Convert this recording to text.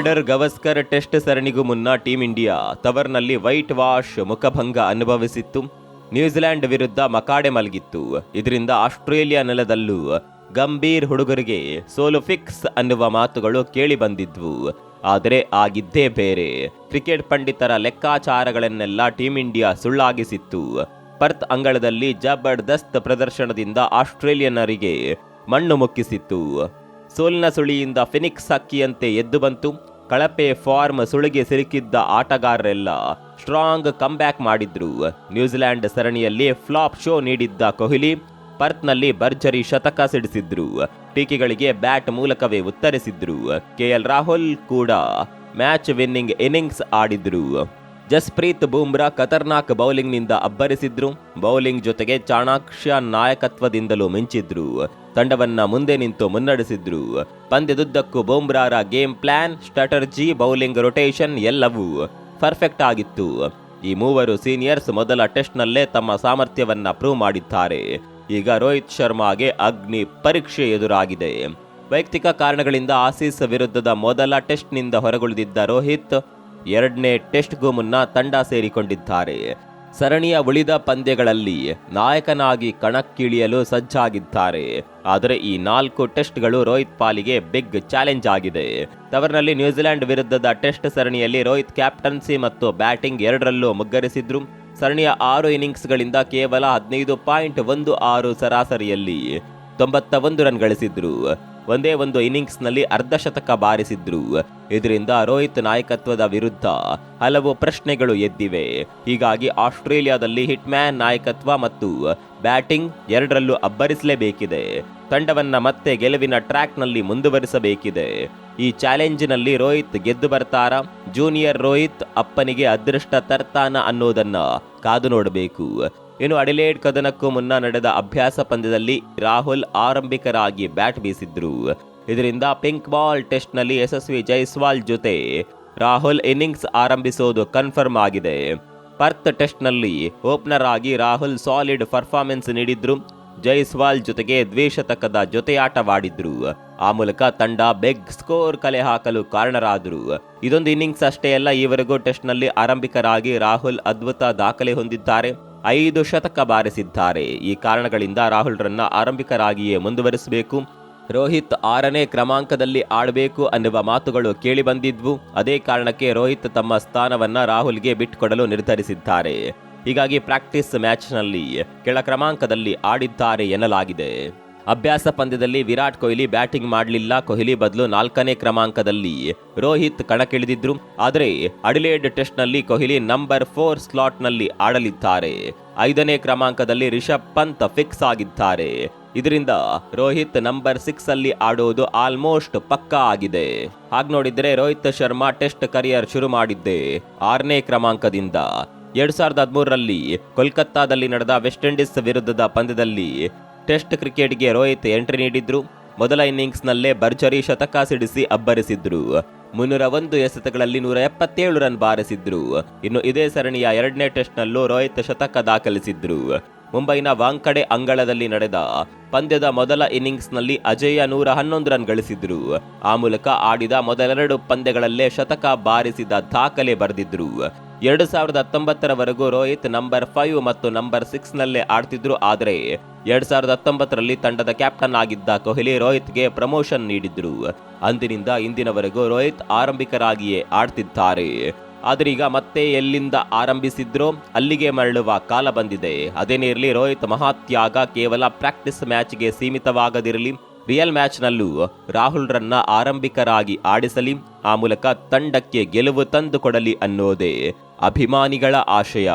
Border Gavaskar test ಸರಣಿಗೂ ಮುನ್ನ team India ತವರ್ನಲ್ಲಿ ವೈಟ್ ವಾಶ್ ಮುಖಭಂಗ ಅನುಭವಿಸಿತ್ತು. ನ್ಯೂಜಿಲೆಂಡ್ ವಿರುದ್ಧ ಮಕಾಡೆ ಮಲಗಿತ್ತು. ಇದರಿಂದ ಆಸ್ಟ್ರೇಲಿಯಾ ನೆಲದಲ್ಲೂ ಗಂಭೀರ್ ಹುಡುಗರಿಗೆ ಸೋಲು ಫಿಕ್ಸ್ ಅನ್ನುವ ಮಾತುಗಳು ಕೇಳಿ ಬಂದಿದ್ವು. ಆದರೆ ಆಗಿದ್ದೇ ಬೇರೆ. ಕ್ರಿಕೆಟ್ ಪಂಡಿತರ ಲೆಕ್ಕಾಚಾರಗಳನ್ನೆಲ್ಲ ಟೀಂ ಇಂಡಿಯಾ ಸುಳ್ಳಾಗಿಸಿತ್ತು. ಪರ್ತ್ ಅಂಗಳದಲ್ಲಿ ಜಬರ್ದಸ್ತ್ ಪ್ರದರ್ಶನದಿಂದ ಆಸ್ಟ್ರೇಲಿಯನ್ನರಿಗೆ ಮಣ್ಣು ಮುಕ್ಕಿಸಿತ್ತು. ಸೋಲಿನ ಸುಳಿಯಿಂದ ಫಿನಿಕ್ಸ್ ಹಕ್ಕಿಯಂತೆ ಎದ್ದು ಬಂತು. ಕಳಪೆ ಫಾರ್ಮ್ ಸುಳಿಗೆ ಸಿಲುಕಿದ್ದ ಆಟಗಾರರೆಲ್ಲ ಸ್ಟ್ರಾಂಗ್ ಕಂಬ್ಯಾಕ್ ಮಾಡಿದ್ರು. ನ್ಯೂಜಿಲೆಂಡ್ ಸರಣಿಯಲ್ಲಿ ಫ್ಲಾಪ್ ಶೋ ನೀಡಿದ್ದ ಕೊಹ್ಲಿ ಪರ್ತ್ನಲ್ಲಿ ಭರ್ಜರಿ ಶತಕ ಸಿಡಿಸಿದ್ರು. ಟೀಕೆಗಳಿಗೆ ಬ್ಯಾಟ್ ಮೂಲಕವೇ ಉತ್ತರಿಸಿದ್ರು. ಕೆಎಲ್ ರಾಹುಲ್ ಕೂಡ ಮ್ಯಾಚ್ ವಿನ್ನಿಂಗ್ ಇನ್ನಿಂಗ್ಸ್ ಆಡಿದ್ರು. ಜಸ್ಪ್ರೀತ್ ಬೂಮ್ರಾ ಖತರ್ನಾಕ್ ಬೌಲಿಂಗ್ನಿಂದ ಅಬ್ಬರಿಸಿದ್ರು. ಬೌಲಿಂಗ್ ಜೊತೆಗೆ ಚಾಣಾಕ್ಷ ನಾಯಕತ್ವದಿಂದಲೂ ಮಿಂಚಿದ್ರು. ತಂಡವನ್ನ ಮುಂದೆ ನಿಂತು ಮುನ್ನಡೆಸಿದ್ರು. ಪಂದ್ಯದುದ್ದಕ್ಕೂ ಬೂಮ್ರಾರ game plan, strategy, bowling rotation ಎಲ್ಲವೂ ಪರ್ಫೆಕ್ಟ್ ಆಗಿತ್ತು. ಈ ಮೂವರು ಸೀನಿಯರ್ಸ್ ಮೊದಲ ಟೆಸ್ಟ್ನಲ್ಲೇ ತಮ್ಮ ಸಾಮರ್ಥ್ಯವನ್ನ ಪ್ರೂವ್ ಮಾಡಿದ್ದಾರೆ. ಈಗ ರೋಹಿತ್ ಶರ್ಮಾಗೆ ಅಗ್ನಿ ಪರೀಕ್ಷೆ ಎದುರಾಗಿದೆ. ವೈಯಕ್ತಿಕ ಕಾರಣಗಳಿಂದ ಆಸೀಸ್ ವಿರುದ್ಧದ ಮೊದಲ ಟೆಸ್ಟ್ನಿಂದ ಹೊರಗುಳಿದಿದ್ದ ರೋಹಿತ್ ಎರಡನೇ ಟೆಸ್ಟ್ಗೂ ಮುನ್ನ ತಂಡ ಸೇರಿಕೊಂಡಿದ್ದಾರೆ. ಸರಣಿಯ ಉಳಿದ ಪಂದ್ಯಗಳಲ್ಲಿ ನಾಯಕನಾಗಿ ಕಣಕ್ಕಿಳಿಯಲು ಸಜ್ಜಾಗಿದ್ದಾರೆ. ಆದರೆ ಈ ನಾಲ್ಕು ಟೆಸ್ಟ್ಗಳು ರೋಹಿತ್ ಪಾಲಿಗೆ ಬಿಗ್ ಚಾಲೆಂಜ್ ಆಗಿದೆ. ತವರಿನಲ್ಲಿ ನ್ಯೂಜಿಲೆಂಡ್ ವಿರುದ್ಧದ ಟೆಸ್ಟ್ ಸರಣಿಯಲ್ಲಿ ರೋಹಿತ್ ಕ್ಯಾಪ್ಟನ್ಸಿ ಮತ್ತು ಬ್ಯಾಟಿಂಗ್ ಎರಡರಲ್ಲೂ ಮುಗ್ಗರಿಸಿದ್ರು. ಸರಣಿಯ ಆರು ಇನ್ನಿಂಗ್ಸ್ಗಳಿಂದ ಕೇವಲ ಹದಿನೈದು ಪಾಯಿಂಟ್ ಒಂದು ಆರು ಸರಾಸರಿಯಲ್ಲಿ ತೊಂಬತ್ತ ಒಂದು ರನ್ ಗಳಿಸಿದ್ರು. ಒಂದೇ ಒಂದು ಇನ್ನಿಂಗ್ಸ್ನಲ್ಲಿ ಅರ್ಧ ಶತಕ ಬಾರಿಸಿದ್ರು. ಇದರಿಂದ ರೋಹಿತ್ ನಾಯಕತ್ವದ ವಿರುದ್ಧ ಹಲವು ಪ್ರಶ್ನೆಗಳು ಎದ್ದಿವೆ. ಹೀಗಾಗಿ ಆಸ್ಟ್ರೇಲಿಯಾದಲ್ಲಿ ಹಿಟ್ಮ್ಯಾನ್ ನಾಯಕತ್ವ ಮತ್ತು ಬ್ಯಾಟಿಂಗ್ ಎರಡರಲ್ಲೂ ಅಬ್ಬರಿಸಲೇಬೇಕಿದೆ. ತಂಡವನ್ನು ಮತ್ತೆ ಗೆಲುವಿನ ಟ್ರ್ಯಾಕ್ನಲ್ಲಿ ಮುಂದುವರಿಸಬೇಕಿದೆ. ಈ ಚಾಲೆಂಜಿನಲ್ಲಿ ರೋಹಿತ್ ಗೆದ್ದು ಬರ್ತಾರ? ಜೂನಿಯರ್ ರೋಹಿತ್ ಅಪ್ಪನಿಗೆ ಅದೃಷ್ಟ ತರ್ತಾನ ಅನ್ನೋದನ್ನ ಕಾದು ನೋಡಬೇಕು. ಇನ್ನು ಅಡಿಲೇಡ್ ಕದನಕ್ಕೂ ಮುನ್ನ ನಡೆದ ಅಭ್ಯಾಸ ಪಂದ್ಯದಲ್ಲಿ ರಾಹುಲ್ ಆರಂಭಿಕರಾಗಿ ಬ್ಯಾಟ್ ಬೀಸಿದ್ರು. ಇದರಿಂದ ಪಿಂಕ್ ಬಾಲ್ ಟೆಸ್ಟ್ನಲ್ಲಿ ಯಶಸ್ವಿ ಜೈಸ್ವಾಲ್ ಜೊತೆ ರಾಹುಲ್ ಇನ್ನಿಂಗ್ಸ್ ಆರಂಭಿಸೋದು ಕನ್ಫರ್ಮ್ ಆಗಿದೆ. ಪರ್ತ್ ಟೆಸ್ಟ್ನಲ್ಲಿ ಓಪನರ್ ಆಗಿ ರಾಹುಲ್ ಸಾಲಿಡ್ ಪರ್ಫಾರ್ಮೆನ್ಸ್ ನೀಡಿದ್ರು. ಜೈಸ್ವಾಲ್ ಜೊತೆಗೆ ದ್ವಿಶತಕದ ಜೊತೆಯಾಟವಾಡಿದ್ರು. ಆ ಮೂಲಕ ತಂಡ ಬೆಗ್ ಸ್ಕೋರ್ ಕಲೆ ಹಾಕಲು ಕಾರಣರಾದರು. ಇದೊಂದು ಇನ್ನಿಂಗ್ಸ್ ಅಷ್ಟೇ ಅಲ್ಲ, ಈವರೆಗೂ ಟೆಸ್ಟ್ನಲ್ಲಿ ಆರಂಭಿಕರಾಗಿ ರಾಹುಲ್ ಅದ್ಭುತ ದಾಖಲೆ ಹೊಂದಿದ್ದಾರೆ. ಐದು ಶತಕ ಬಾರಿಸಿದ್ದಾರೆ. ಈ ಕಾರಣಗಳಿಂದ ರಾಹುಲ್ರನ್ನ ಆರಂಭಿಕರಾಗಿಯೇ ಮುಂದುವರಿಸಬೇಕು. ರೋಹಿತ್ ಆರನೇ ಕ್ರಮಾಂಕದಲ್ಲಿ ಆಡಬೇಕು ಅನ್ನುವ ಮಾತುಗಳು ಕೇಳಿಬಂದಿದ್ವು ಅದೇ ಕಾರಣಕ್ಕೆ ರೋಹಿತ್ ತಮ್ಮ ಸ್ಥಾನವನ್ನ ರಾಹುಲ್ಗೆ ಬಿಟ್ಟುಕೊಡಲು ನಿರ್ಧರಿಸಿದ್ದಾರೆ. ಹೀಗಾಗಿ ಪ್ರಾಕ್ಟೀಸ್ ಮ್ಯಾಚ್ನಲ್ಲಿ ಕೆಳ ಕ್ರಮಾಂಕದಲ್ಲಿ ಆಡಿದ್ದಾರೆ ಎನ್ನಲಾಗಿದೆ. ಅಭ್ಯಾಸ ಪಂದ್ಯದಲ್ಲಿ ವಿರಾಟ್ ಕೊಹ್ಲಿ ಬ್ಯಾಟಿಂಗ್ ಮಾಡಲಿಲ್ಲ. ಕೊಹ್ಲಿ ಬದಲು ನಾಲ್ಕನೇ ಕ್ರಮಾಂಕದಲ್ಲಿ ರೋಹಿತ್ ಕಣಕ್ಕಿಳಿದಿದ್ರು. ಆದರೆ ಅಡಿಲೇಡ್ ಟೆಸ್ಟ್ನಲ್ಲಿ ಕೊಹ್ಲಿ ನಂಬರ್ ಫೋರ್ ಸ್ಲಾಟ್ನಲ್ಲಿ ಆಡಲಿದ್ದಾರೆ. ಐದನೇ ಕ್ರಮಾಂಕದಲ್ಲಿ ರಿಷಬ್ ಪಂತ್ ಫಿಕ್ಸ್ ಆಗಿದ್ದಾರೆ. ಇದರಿಂದ ರೋಹಿತ್ ನಂಬರ್ ಸಿಕ್ಸ್ ಅಲ್ಲಿ ಆಡೋದು ಆಲ್ಮೋಸ್ಟ್ ಪಕ್ಕಾ ಆಗಿದೆ. ಹಾಗೆ ನೋಡಿದ್ರೆ ರೋಹಿತ್ ಶರ್ಮಾ ಟೆಸ್ಟ್ ಕರಿಯರ್ ಶುರು ಮಾಡಿದ್ದೆ ಆರನೇ ಕ್ರಮಾಂಕದಿಂದ. ಎರಡ್ ಸಾವಿರದ ಹದಿಮೂರರಲ್ಲಿ ಕೋಲ್ಕತ್ತಾದಲ್ಲಿ ನಡೆದ ವೆಸ್ಟ್ ಇಂಡೀಸ್ ವಿರುದ್ಧದ ಪಂದ್ಯದಲ್ಲಿ ಟೆಸ್ಟ್ ಕ್ರಿಕೆಟ್ಗೆ ರೋಹಿತ್ ಎಂಟ್ರಿ ನೀಡಿದ್ರು. ಮೊದಲ ಇನ್ನಿಂಗ್ಸ್ನಲ್ಲೇ ಭರ್ಜರಿ ಶತಕ ಸಿಡಿಸಿ ಅಬ್ಬರಿಸಿದ್ರು. ಮುನ್ನೂರ ಒಂದು ಎಸೆತಗಳಲ್ಲಿ ನೂರ ಎಪ್ಪತ್ತೇಳು ರನ್ ಬಾರಿಸಿದ್ರು. ಇನ್ನು ಇದೇ ಸರಣಿಯ ಎರಡನೇ ಟೆಸ್ಟ್ನಲ್ಲೂ ರೋಹಿತ್ ಶತಕ ದಾಖಲಿಸಿದ್ರು. ಮುಂಬೈನ ವಾಂಕಡೆ ಅಂಗಳದಲ್ಲಿ ನಡೆದ ಪಂದ್ಯದ ಮೊದಲ ಇನ್ನಿಂಗ್ಸ್ನಲ್ಲಿ ಅಜೇಯ ನೂರ ಹನ್ನೊಂದು ರನ್ ಗಳಿಸಿದ್ರು. ಆ ಮೂಲಕ ಆಡಿದ ಮೊದಲೆರಡು ಪಂದ್ಯಗಳಲ್ಲೇ ಶತಕ ಬಾರಿಸಿದ ದಾಖಲೆ ಬರೆದಿದ್ರು. ಎರಡು ಸಾವಿರದ ಹತ್ತೊಂಬತ್ತರವರೆಗೂ ರೋಹಿತ್ ನಂಬರ್ ಫೈವ್ ಮತ್ತು ನಂಬರ್ ಸಿಕ್ಸ್ ನಲ್ಲೇ ಆಡ್ತಿದ್ರು, ಆದರೆ ಎರಡ್ ಸಾವಿರದ ಹತ್ತೊಂಬತ್ತರಲ್ಲಿ ತಂಡದ ಕ್ಯಾಪ್ಟನ್ ಆಗಿದ್ದ ಕೊಹ್ಲಿ ರೋಹಿತ್ಗೆ ಪ್ರಮೋಷನ್ ನೀಡಿದ್ರು. ಅಂದಿನಿಂದ ಇಂದಿನವರೆಗೂ ರೋಹಿತ್ ಆರಂಭಿಕರಾಗಿಯೇ ಆಡ್ತಿದ್ದಾರೆ. ಆದ್ರೆ ಈಗ ಮತ್ತೆ ಎಲ್ಲಿಂದ ಆರಂಭಿಸಿದ್ರೋ ಅಲ್ಲಿಗೆ ಮರಳುವ ಕಾಲ ಬಂದಿದೆ. ಅದೇನೇ ಇರಲಿ ರೋಹಿತ್ ಮಹಾತ್ಯಾಗ ಕೇವಲ ಪ್ರಾಕ್ಟೀಸ್ ಮ್ಯಾಚ್ಗೆ ಸೀಮಿತವಾಗದಿರಲಿ, ರಿಯಲ್ ಮ್ಯಾಚ್ನಲ್ಲೂ ರಾಹುಲ್ರನ್ನ ಆರಂಭಿಕರಾಗಿ ಆಡಿಸಲಿ, ಆ ಮೂಲಕ ತಂಡಕ್ಕೆ ಗೆಲುವು ತಂದುಕೊಡಲಿ ಅನ್ನೋದೇ ಅಭಿಮಾನಿಗಳ ಆಶಯ.